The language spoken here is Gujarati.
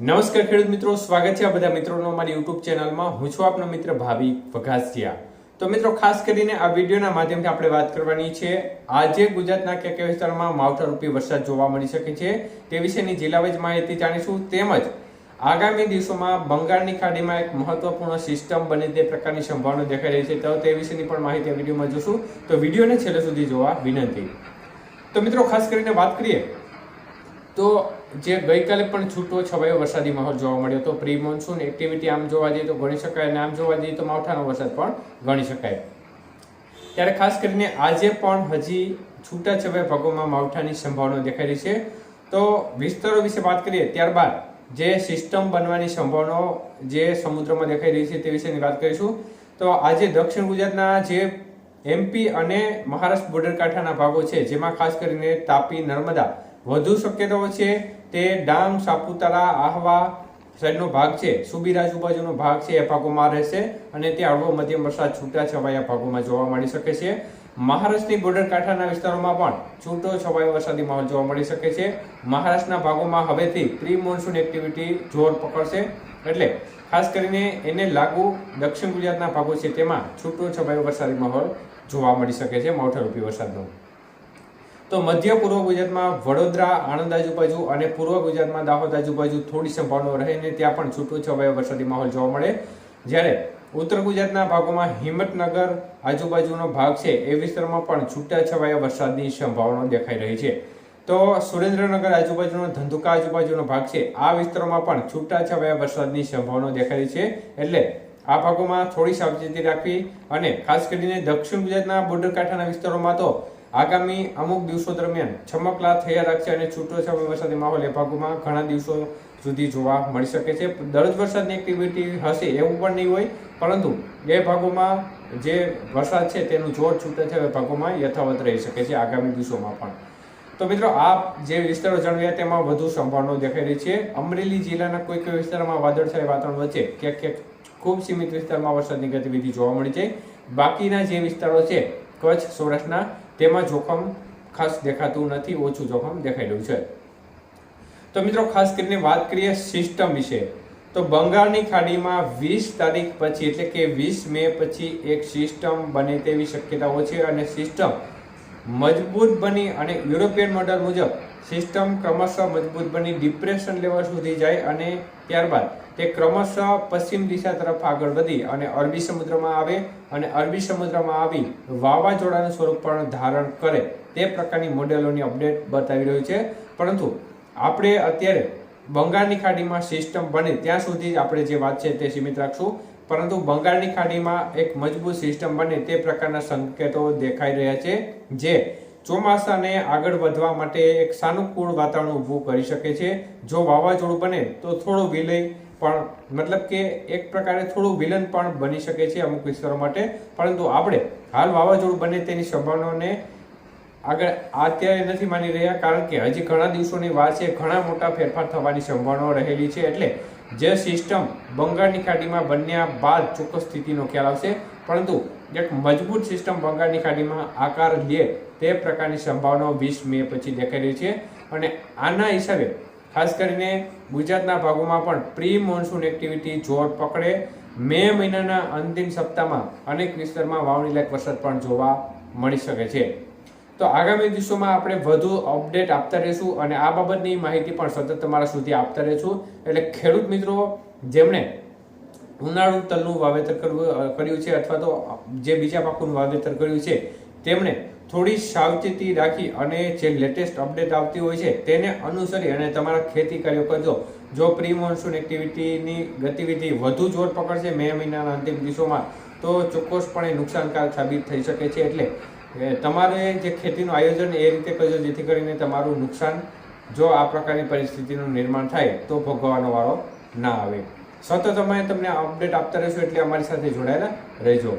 નમસ્કાર ખેડૂત મિત્રો, સ્વાગત છે આ બધા મિત્રોનો અમારી યુટ્યુબ ચેનલમાં. હું છું આપનો મિત્ર ભાવી વઘાસિયા. તો મિત્રો, ખાસ કરીને આ વિડીયોના માધ્યમથી આપણે વાત કરવાની છે. આજે ગુજરાતના કયા કયા વિસ્તારમાં માવઠારૂપી વરસાદ જોવા મળી શકે છે તે વિશેની જિલ્લાવાઇઝ માહિતી જાણીશું. તેમજ આગામી દિવસોમાં બંગાળની ખાડીમાં એક મહત્વપૂર્ણ સિસ્ટમ બને તે પ્રકારની સંભાવના દેખાઈ રહી છે. તો તે વિશેની પણ માહિતી આ વિડીયોમાં જોશું. તો વિડીયોને છેલ્લે સુધી જોવા વિનંતી. તો મિત્રો, ખાસ કરીને વાત કરીએ. તો જે ગઈકાલે પણ છૂટો છવાયો વરસાદી માહોલ જોવા મળ્યો તો પ્રી મોન્સૂન એક્ટિવિટી આમ જોવા જઈએ તો ગણી શકાય અને આમ જોવા જઈએ તો માવઠાનો વરસાદ પણ ગણી શકાય. ત્યારે ખાસ કરીને આજે પણ હજી છૂટા છવાયા ભાગોમાં માવઠાની સંભાવના દેખાઈ રહી છે. તો વિસ્તારો વિશે વાત કરીએ ત્યારબાદ જે સિસ્ટમ બનવાની સંભાવનાઓ જે સમુદ્રમાં દેખાઈ રહી છે તે વિશેની વાત કરીશું. તો આજે દક્ષિણ ગુજરાતના જે એમપી અને મહારાષ્ટ્ર બોર્ડર કાંઠાના ભાગો છે, જેમાં ખાસ કરીને તાપી, નર્મદા વધુ શક્યતાઓ છે. તે ડાંગ, સાપુતારા, આહવા સાઈડનો ભાગ છે. સુબીર આજુબાજુનો ભાગ છે, એ ભાગોમાં રહેશે અને ત્યાં હળવો મધ્યમ વરસાદ છૂટા છવાયા ભાગોમાં જોવા મળી શકે છે. મહારાષ્ટ્રની બોર્ડર કાંઠાના વિસ્તારોમાં પણ છૂટો છવાયો વરસાદી માહોલ જોવા મળી શકે છે. મહારાષ્ટ્રના ભાગોમાં હવેથી પ્રી મોન્સૂન એક્ટિવિટી જોર પકડશે. એટલે ખાસ કરીને એને લાગુ દક્ષિણ ગુજરાતના ભાગો છે તેમાં છૂટો છવાયો વરસાદી માહોલ જોવા મળી શકે છે. માવઠારૂપી વરસાદનો. તો મધ્ય પૂર્વ ગુજરાતમાં વડોદરા, આણંદ આજુબાજુ અને પૂર્વ ગુજરાતમાં દાહોદ આજુબાજુ થોડી સંભાવનાઓ રહે ને ત્યાં પણ છૂટો છવાયો વરસાદી માહોલ જોવા મળે. જ્યારે ઉત્તર ગુજરાતના ભાગોમાં હિંમતનગર આજુબાજુનો ભાગ છે એ વિસ્તારમાં પણ છૂટા છવાયા વરસાદની સંભાવના દેખાઈ રહી છે. તો સુરેન્દ્રનગર આજુબાજુનો, ધંધુકા આજુબાજુનો ભાગ છે, આ વિસ્તારોમાં પણ છૂટા છવાયા વરસાદની સંભાવના દેખાઈ રહી છે. એટલે આ ભાગોમાં થોડી સાવચેતી રાખવી અને ખાસ કરીને દક્ષિણ ગુજરાતના બોર્ડર કાંઠાના વિસ્તારોમાં તો આગામી અમુક દિવસો દરમિયાન છમકલા થયા રાખશે અને છૂટો છવાયો વરસાદી માહોલ એ ભાગોમાં ઘણા દિવસો સુધી જોવા મળી શકે છે. દરજ વરસાદની એક્ટિવિટી હશે એવું પણ નહીં હોય, પરંતુ એ ભાગોમાં જે વરસાદ છે તેનું જોર છૂટોછવાયા ભાગોમાં યથાવત રહી શકે છે આગામી દિવસોમાં પણ. તો મિત્રો આ જે વિસ્તારો જણાવ્યા તેમાં વધુ સંભાવનાઓ દેખાઈ રહી છે. અમરેલી જિલ્લાના કોઈ કોઈ વિસ્તારમાં વાદળછાય વાતાવરણ વચ્ચે ક્યાંક ક્યાંક ખૂબ સીમિત વિસ્તારમાં વરસાદની ગતિવિધિ જોવા મળી છે. બાકીના જે વિસ્તારો છે, કચ્છ, સૌરાષ્ટ્રના તેમાં જોખમ ખાસ દેખાતું નથી, ઓછું જોખમ દેખાઈ રહ્યું છે. તો મિત્રો, ખાસ કરીને વાત કરીએ સિસ્ટમ વિશે. તો બંગાળની ખાડીમાં વીસ તારીખ પછી, એટલે કે વીસ મે પછી એક સિસ્ટમ બને તેવી શક્યતાઓ છે અને સિસ્ટમ મજબૂત બની અને યુરોપિયન મોડલ મુજબ સિસ્ટમ ક્રમશઃ મજબૂત બની ડિપ્રેશન લેવલ સુધી જાય અને ત્યારબાદ તે ક્રમશઃ પશ્ચિમ દિશા તરફ આગળ વધી અને અરબી સમુદ્રમાં આવે અને અરબી સમુદ્રમાં આવી વાવાઝોડાનું સ્વરૂપ પણ ધારણ કરે તે પ્રકારની મોડેલોની અપડેટ બતાવી રહ્યું છે. પરંતુ આપણે અત્યારે બંગાળની ખાડીમાં સિસ્ટમ બને ત્યાં સુધી આપણે જે વાત છે તે સીમિત રાખશું. પરંતુ બંગાળની ખાડીમાં એક મજબૂત સિસ્ટમ બને તે પ્રકારના સંકેતો દેખાઈ રહ્યા છે, જે ચોમાસાને આગળ વધવા માટે એક સાનુકૂળ વાતાવરણ ઊભું કરી શકે છે. જો વાવાઝોડું બને તો થોડું વિલય પણ, મતલબ કે એક પ્રકારે થોડું વિલન પણ બની શકે છે અમુક વિસ્તારો માટે. પરંતુ આપણે હાલ વાવાઝોડું બને તેની સંભાવનાને આગળ અત્યારે નથી માની રહ્યા, કારણ કે હજી ઘણા દિવસોની વાર છે. ઘણા મોટા ફેરફાર થવાની સંભાવનાઓ રહેલી છે. એટલે જે સિસ્ટમ બંગાળની ખાડીમાં બન્યા બાદ ચોક્કસ સ્થિતિનો ખ્યાલ આવશે. પરંતુ એક મજબૂત સિસ્ટમ બંગાળની ખાડીમાં આકાર લે તે પ્રકારની સંભાવનાઓ વીસ મે પછી દેખાઈ રહી છે. અને આના હિસાબે ખાસ કરીને ગુજરાતના ભાગોમાં પણ પ્રી મોન્સૂન એક્ટિવિટી જોર પકડે. મે મહિનાના અંતિમ સપ્તાહમાં અનેક વિસ્તારમાં વાવણી લાયક વરસાદ પણ જોવા મળી શકે છે. તો આગામી દિવસોમાં આપણે વધુ અપડેટ આપતા રહીશું અને આ બાબતની માહિતી પણ સતત તમારા સુધી આપતા રહીશું. એટલે ખેડૂત મિત્રો, જેમણે ઉનાળુ તલનું વાવેતર કરવું કર્યું છે અથવા તો જે બીજા પાકોનું વાવેતર કર્યું છે, તેમણે થોડી સાવચેતી રાખી અને જે લેટેસ્ટ અપડેટ આવતી હોય છે તેને અનુસરી અને તમારા ખેતી કાર્યો કરજો. જો પ્રી મોન્સૂન એક્ટિવિટીની ગતિવિધિ વધુ જોર પકડશે મે મહિનાના અંતિમ દિવસોમાં, તો ચોક્કસપણે નુકસાનકારક સાબિત થઈ શકે છે. એટલે તમારે જે ખેતીનું આયોજન એ રીતે કરજો, જેથી કરીને તમારું નુકસાન જો આ પ્રકારની પરિસ્થિતિનું નિર્માણ થાય, તો ભોગવવાનો વારો ના આવે. સતત અમે તમને અપડેટ આપતા રહીશું, એટલે અમારી સાથે જોડાયેલા રહેજો.